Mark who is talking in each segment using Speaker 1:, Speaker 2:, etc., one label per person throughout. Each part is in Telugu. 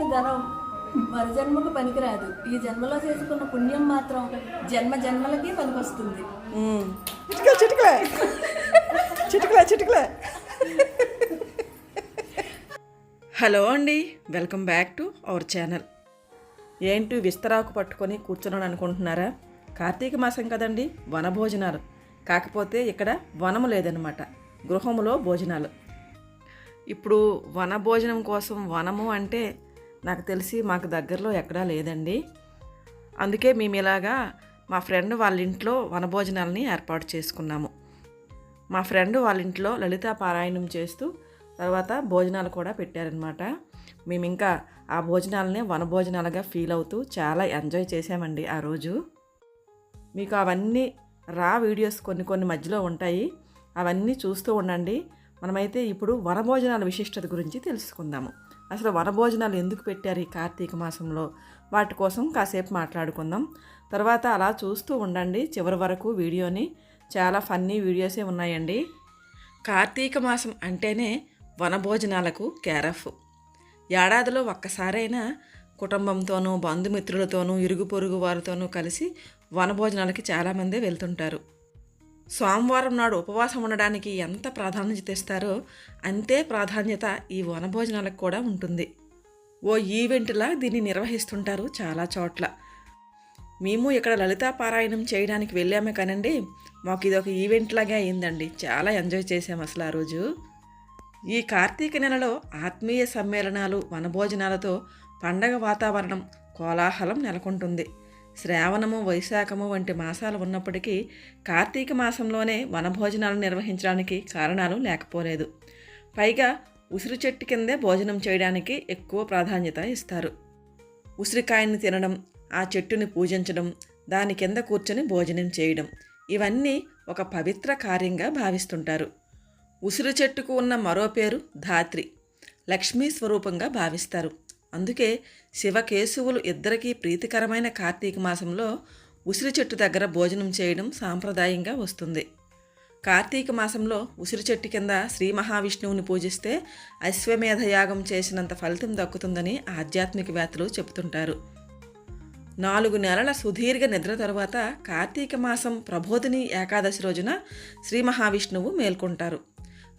Speaker 1: సంపాదించిన ధనం మరు జన్మకు పనికిరాదు. ఈ జన్మలో చేసుకున్న పుణ్యం మాత్రం జన్మ జన్మలకి పనికొస్తుంది.
Speaker 2: చిటికలే చిటికలే. చిటికలే చిటికలే. హలో అండి. Welcome back to our channel. ఏంటి విస్తరాకు పట్టుకొని కూర్చున్నాను అనుకుంటున్నారా? కార్తీక మాసం కదండి వనభోజనాలు. కాకపోతే ఇక్కడ వనము లేదనమాట గృహములో భోజనాలు. ఇప్పుడు వన భోజనం కోసం వనము అంటే నాకు తెలిసి మాకు దగ్గరలో ఎక్కడా లేదండి. అందుకే మేము ఇలాగా మా ఫ్రెండ్ వాళ్ళ ఇంట్లో వనభోజనాలని ఏర్పాటు చేసుకున్నాము. మా ఫ్రెండ్ వాళ్ళ ఇంట్లో లలిత పారాయణం చేస్తూ తర్వాత భోజనాలు కూడా పెట్టారనమాట మేము ఇంకా ఆ భోజనాలనే వనభోజనాలుగా ఫీల్ అవుతూ చాలా ఎంజాయ్ చేసామండి ఆ రోజు. మీకు అవన్నీ రా వీడియోస్ కొన్ని కొన్ని మధ్యలో ఉంటాయి. అవన్నీ చూస్తూ ఉండండి. మనమైతే ఇప్పుడు వనభోజనాల విశిష్టత గురించి తెలుసుకుందాము. అసలు వనభోజనాలు ఎందుకు పెట్టారు ఈ కార్తీక మాసంలో? వాటి కోసం కాసేపు మాట్లాడుకుందాం. తర్వాత అలా చూస్తూ ఉండండి చివరి వరకు వీడియోని. చాలా ఫన్నీ వీడియోసే ఉన్నాయండి. కార్తీక మాసం అంటేనే వనభోజనాలకు కేరఫ్ ఏడాదిలో ఒక్కసారైనా కుటుంబంతోనూ బంధుమిత్రులతోనూ ఇరుగు పొరుగు వారితోనూ కలిసి వనభోజనాలకి చాలామంది వెళ్తుంటారు. సోమవారం నాడు ఉపవాసం ఉండడానికి ఎంత ప్రాధాన్యత ఇస్తారో అంతే ప్రాధాన్యత ఈ వనభోజనాలకు కూడా ఉంటుంది. ఓ ఈవెంట్లా దీన్ని నిర్వహిస్తుంటారు చాలా చోట్ల. మేము ఇక్కడ లలితా పారాయణం చేయడానికి వెళ్ళామే కానండి మాకు ఇది ఒక ఈవెంట్ లాగే అయిందండి. చాలా ఎంజాయ్ చేసాం అసలు ఆ రోజు. ఈ కార్తీక నెలలో ఆత్మీయ సమ్మేళనాలు వనభోజనాలతో పండగ వాతావరణం కోలాహలం నెలకొంటుంది. శ్రావణము వైశాఖము వంటి మాసాలు ఉన్నప్పటికీ కార్తీక మాసంలోనే వనభోజనాలు నిర్వహించడానికి కారణాలు లేకపోలేదు. పైగా ఉసిరి చెట్టు కిందే భోజనం చేయడానికి ఎక్కువ ప్రాధాన్యత ఇస్తారు. ఉసిరికాయని తినడం ఆ చెట్టుని పూజించడం దాని కింద కూర్చొని భోజనం చేయడం ఇవన్నీ ఒక పవిత్ర కార్యంగా భావిస్తుంటారు. ఉసిరి చెట్టుకు ఉన్న మరో పేరు ధాత్రి లక్ష్మీ స్వరూపంగా భావిస్తారు. అందుకే శివకేశవులు ఇద్దరికీ ప్రీతికరమైన కార్తీక మాసంలో ఉసిరి చెట్టు దగ్గర భోజనం చేయడం సాంప్రదాయంగా వస్తుంది. కార్తీక మాసంలో ఉసిరి చెట్టు కింద శ్రీ మహావిష్ణువుని పూజిస్తే అశ్వమేధ యాగం చేసినంత ఫలితం దక్కుతుందని ఆధ్యాత్మికవేత్తలు చెబుతుంటారు. నాలుగు నెలల సుదీర్ఘ నిద్ర తరువాత కార్తీక మాసం ప్రబోధిని ఏకాదశి రోజున శ్రీ మహావిష్ణువు మేల్కొంటారు.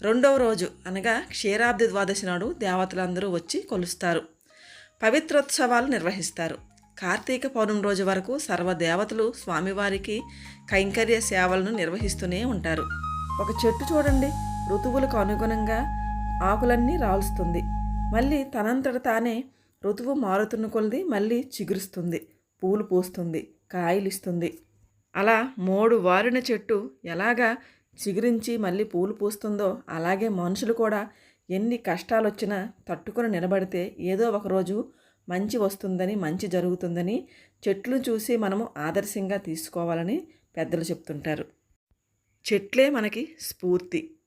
Speaker 2: రెండవ రోజు అనగా క్షీరాబ్ది ద్వాదశి నాడు దేవతలందరూ వచ్చి కొలుస్తారు. పవిత్రోత్సవాలు నిర్వహిస్తారు. కార్తీక పౌర్ణమి రోజు వరకు సర్వదేవతలు స్వామివారికి కైంకర్య సేవలను నిర్వహిస్తూనే ఉంటారు. ఒక చెట్టు చూడండి. ఋతువులకు అనుగుణంగా ఆకులన్నీ రాలుస్తుంది. మళ్ళీ తనంతట తానే ఋతువు మారుతున్న కొలది మళ్ళీ చిగురుస్తుంది. పూలు పూస్తుంది. కాయలిస్తుంది. అలా మూడు వారిన చెట్టు ఎలాగా చిగురించి మళ్ళీ పూలు పూస్తుందో అలాగే మనుషులు కూడా ఎన్ని కష్టాలు వచ్చినా తట్టుకొని నిలబడితే ఏదో ఒకరోజు మంచి వస్తుందని మంచి జరుగుతుందని చెట్లు చూసి మనము ఆదర్శంగా తీసుకోవాలని పెద్దలు చెప్తుంటారు. చెట్లే మనకి స్ఫూర్తి.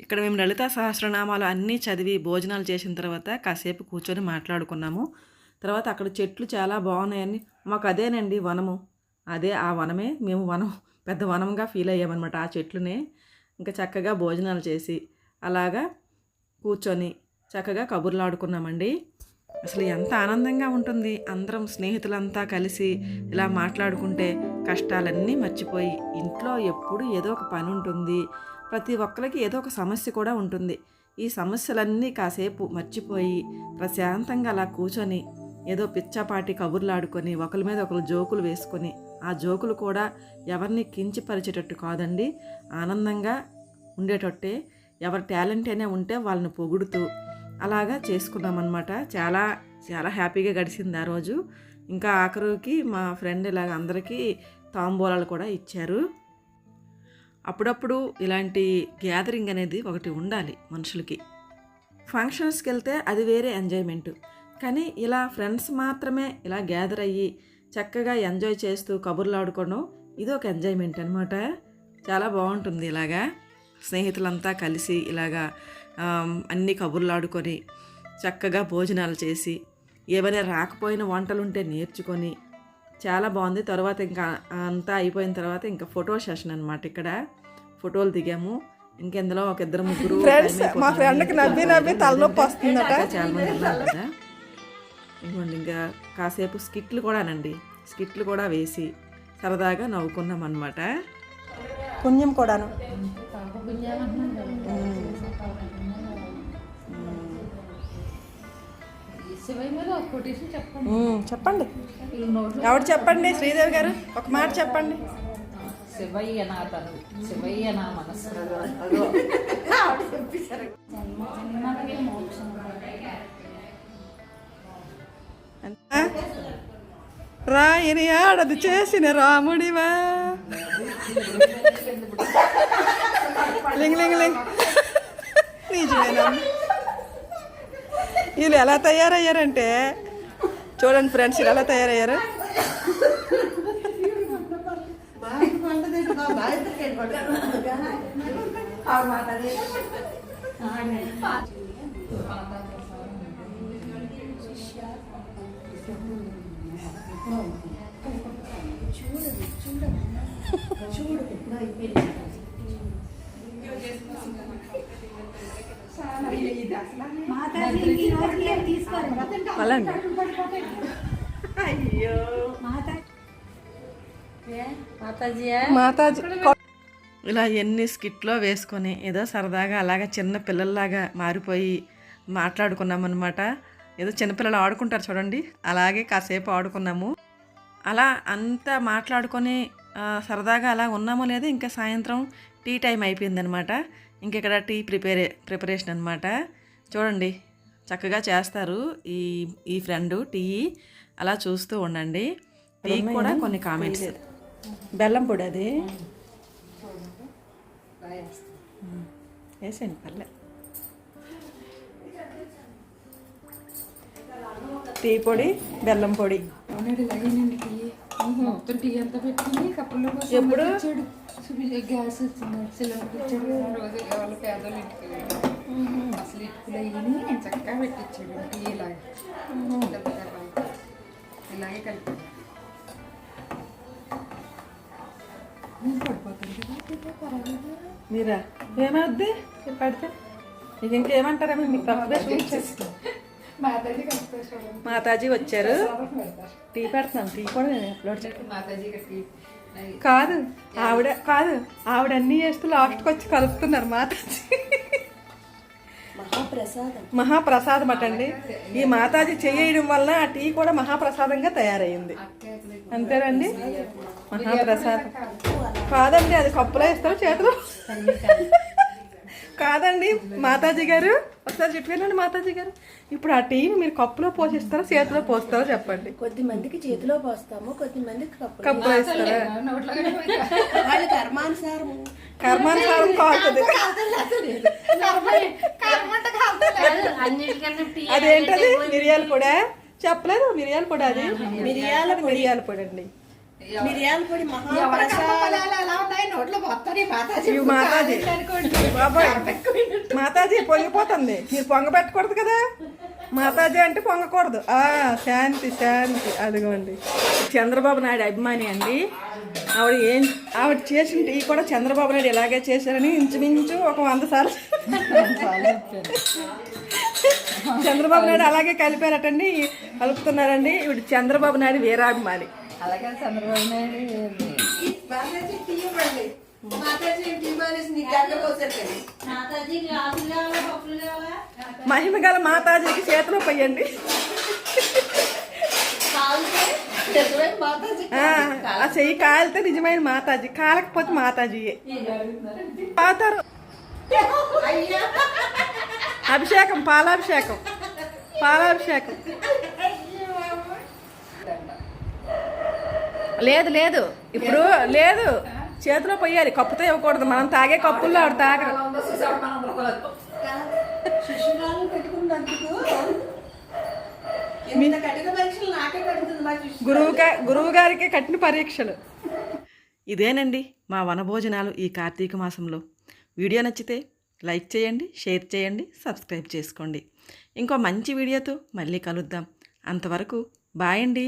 Speaker 2: ఇక్కడ మేము లలిత సహస్రనామాలు అన్నీ చదివి భోజనాలు చేసిన తర్వాత కాసేపు కూర్చొని మాట్లాడుకున్నాము. తర్వాత అక్కడ చెట్లు చాలా బాగున్నాయని మాకు అదేనండి వనము. అదే ఆ వనమే మేము వనం పెద్ద వనంగా ఫీల్ అయ్యామన్నమాట ఆ చెట్లునే. ఇంకా చక్కగా భోజనాలు చేసి అలాగా కూర్చొని చక్కగా కబుర్లు ఆడుకున్నామండి అసలు ఎంత ఆనందంగా ఉంటుంది. అందరం స్నేహితులంతా కలిసి ఇలా మాట్లాడుకుంటే కష్టాలన్నీ మర్చిపోయి ఇంట్లో ఎప్పుడు ఏదో ఒక పని ఉంటుంది. ప్రతి ఒక్కరికి ఏదో ఒక సమస్య కూడా ఉంటుంది. ఈ సమస్యలన్నీ కాసేపు మర్చిపోయి ప్రశాంతంగా అలా కూర్చొని ఏదో పిచ్చాపాటి కబుర్లాడుకొని ఒకరి మీద ఒకరు జోకులు వేసుకొని ఆ జోకులు కూడా ఎవరిని కించిపరిచేటట్టు కాదండి. ఆనందంగా ఉండేటట్టే ఎవరి టాలెంట్ అయినా ఉంటే వాళ్ళని పొగుడుతూ అలాగా చేసుకున్నామన్నమాట. చాలా చాలా హ్యాపీగా గడిచింది ఆ రోజు. ఇంకా ఆఖరికి మా ఫ్రెండ్ ఇలాగ అందరికీ తాంబూలాలు కూడా ఇచ్చారు. అప్పుడప్పుడు ఇలాంటి గ్యాదరింగ్ అనేది ఒకటి ఉండాలి మనుషులకి. ఫంక్షన్స్కి వెళ్తే అది వేరే ఎంజాయ్మెంట్. కానీ ఇలా ఫ్రెండ్స్ మాత్రమే ఇలా గ్యాదర్ అయ్యి చక్కగా ఎంజాయ్ చేస్తూ కబుర్లు ఆడుకోవడం ఇది ఒక ఎంజాయ్మెంట్ అనమాట చాలా బాగుంటుంది ఇలాగా. స్నేహితులంతా కలిసి ఇలాగా అన్ని కబుర్లు ఆడుకొని చక్కగా భోజనాలు చేసి ఏమైనా రాకపోయిన వంటలు ఉంటే నేర్చుకొని చాలా బాగుంది. తర్వాత ఇంకా అంతా అయిపోయిన తర్వాత ఇంకా ఫోటో సెషన్ అనమాట ఇక్కడ. ఫోటోలు దిగాము. ఇంకెందులో ఒక ఇద్దరు ముగ్గురు.
Speaker 3: మా friend కి నవ్వి నవ్వి తలనొప్పి వస్తుందట.
Speaker 2: చాలా మంది ఉన్నారు కదా
Speaker 4: ఇదిగోండి ఇంకా కాసేపు స్కిట్లు కూడానండి. స్కిట్లు కూడా వేసి సరదాగా నవ్వుకున్నాం అనమాట పుణ్యం కూడాను.
Speaker 3: చెప్పండి
Speaker 4: ఎవరు చెప్పండి శ్రీదేవి గారు ఒక మాట చెప్పండి
Speaker 3: శివయ్య నా తను శివయ్య నా మనసు?
Speaker 4: రాయని ఆడది చేసిన రాముడివా లింగ్ లింగ్ లింగ్. నిజమేనా? వీళ్ళు ఎలా తయారయ్యారంటే? చూడండి ఫ్రెండ్స్ వీళ్ళు ఎలా తయారయ్యారు? మాతాజీ. ఇలా ఎన్ని స్కిట్లో వేసుకొని ఏదో సరదాగా అలాగా చిన్న పిల్లల్లాగా మారిపోయి మాట్లాడుకున్నామన్నమాట. ఏదో చిన్నపిల్లలు ఆడుకుంటారు చూడండి. అలాగే కాసేపు ఆడుకున్నాము. అలా అంతా మాట్లాడుకొని సరదాగా అలా ఉన్నామో లేదో ఇంకా సాయంత్రం టీ టైం అయిపోయిందనమాట. ఇంక ఇక్కడ టీ ప్రిపేర్ ప్రిపరేషన్ అనమాట. చూడండి చక్కగా చేస్తారు ఈ ఈ ఫ్రెండ్ టీ. అలా చూస్తూ ఉండండి. టీ కూడా కొన్ని కామెంట్స్ బెల్లం పొడి అది. వేసేయండి పర్లే. టీ పొడి బెల్లం పొడి.
Speaker 3: మొత్తం టీ అంతా కప్పుల్లో
Speaker 4: ఎప్పుడు?
Speaker 3: గ్యాస్ వచ్చింది సిలిండర్ ఇచ్చాడు. రోజు వాళ్ళ పేదోళ్ళు ఇంటికి వెళ్ళాడు అసలు ఇటుకులు అయ్యి చక్కగా పెట్టించాడు టీ ఇలాగే. ఇలాగే
Speaker 4: మీరా? ఏమవుద్ది పడితే? మీకు ఇంకేమంటారా మీకు తప్పుగా చూపించేస్తాం
Speaker 3: మాతాజీ కలిపేసి చూడండి
Speaker 4: మాతాజీ వచ్చారు. టీ పెడతాం టీ కూడా నేను అప్లోడ్ కాదు ఆవిడ కాదు ఆవిడ అన్నీ చేస్తూ లాస్ట్కి వచ్చి కలుపుతున్నారు మాతాజీ.
Speaker 1: మహాప్రసాదం.
Speaker 4: మహాప్రసాదం అటండి ఈ మాతాజీ చేయడం వల్ల ఆ టీ కూడా మహాప్రసాదంగా తయారైంది అంతేనండి? మహాప్రసాదం. కాదండి అది కప్పులో ఇస్తారు చేతిలో. కాదండి మాతాజీ గారు. ఒకసారి చెప్పానండి మాతాజీ గారు. ఇప్పుడు ఆ టీని మీరు కప్పులో పోసిస్తారో చేతిలో పోస్తారో చెప్పండి.
Speaker 1: కొద్ది మందికి చేతిలో పోస్తాము కొద్ది మందికి
Speaker 3: నోట్లోనే
Speaker 1: వాళ్ళ కర్మానుసారము.
Speaker 4: కర్మానుసారం కాలుతుంది అదేంటది? మిరియాల పొడి? చెప్పలేదు మిరియాల పొడి అది? మిరియాల మిరియాల పొడి అండి.
Speaker 1: మిరియాల పొడి మహాప్రసాదం
Speaker 3: ఎలా ఉన్నాయి నోట్లో పోతారు ఈ మాతాజీ
Speaker 4: ఇవి మాతాజీ. బాబాయ్ మాతాజీ పొంగిపోతుంది. మీరు పొంగ పెట్టకూడదు కదా? మాతాజీ అంటే పొంగకూడదు. ఆ శాంతి శాంతి. అదిగోండి. చంద్రబాబు నాయుడు అభిమాని అండి. ఆవిడ ఏం ఆవిడ చేసిన టీ కూడా చంద్రబాబు నాయుడు ఇలాగే చేశారని ఇంచుమించు ఒక వంద సార్లు. చంద్రబాబు నాయుడు అలాగే కలిపారటండి. కలుపుతున్నారండి. ఇప్పుడు చంద్రబాబు నాయుడు వీరాభిమాని.
Speaker 3: అలాగే చంద్రబాబు నాయుడు
Speaker 4: మహిమ గల మాతాజీకి చేతిలో పోయండి ఆ, చెయ్యి కాలితే నిజమైన మాతాజీ కాలకపోతే మాతాజీయే. పాతారు అభిషేకం పాలాభిషేకం పాలాభిషేకం. లేదు లేదు. ఇప్పుడు లేదు. చేతిలో పోయాలి కప్పుతో ఇవ్వకూడదు. మనం తాగే కప్పుల్లో ఆవిడ
Speaker 1: శిష్యు
Speaker 4: గురువు గురువు గారికి కట్టిన పరీక్షలు. ఇదేనండి మా వనభోజనాలు ఈ కార్తీక మాసంలో. వీడియో నచ్చితే లైక్ చేయండి షేర్ చేయండి సబ్స్క్రైబ్ చేసుకోండి. ఇంకో మంచి వీడియోతో మళ్ళీ కలుద్దాం. అంతవరకు బాయ్ అండి.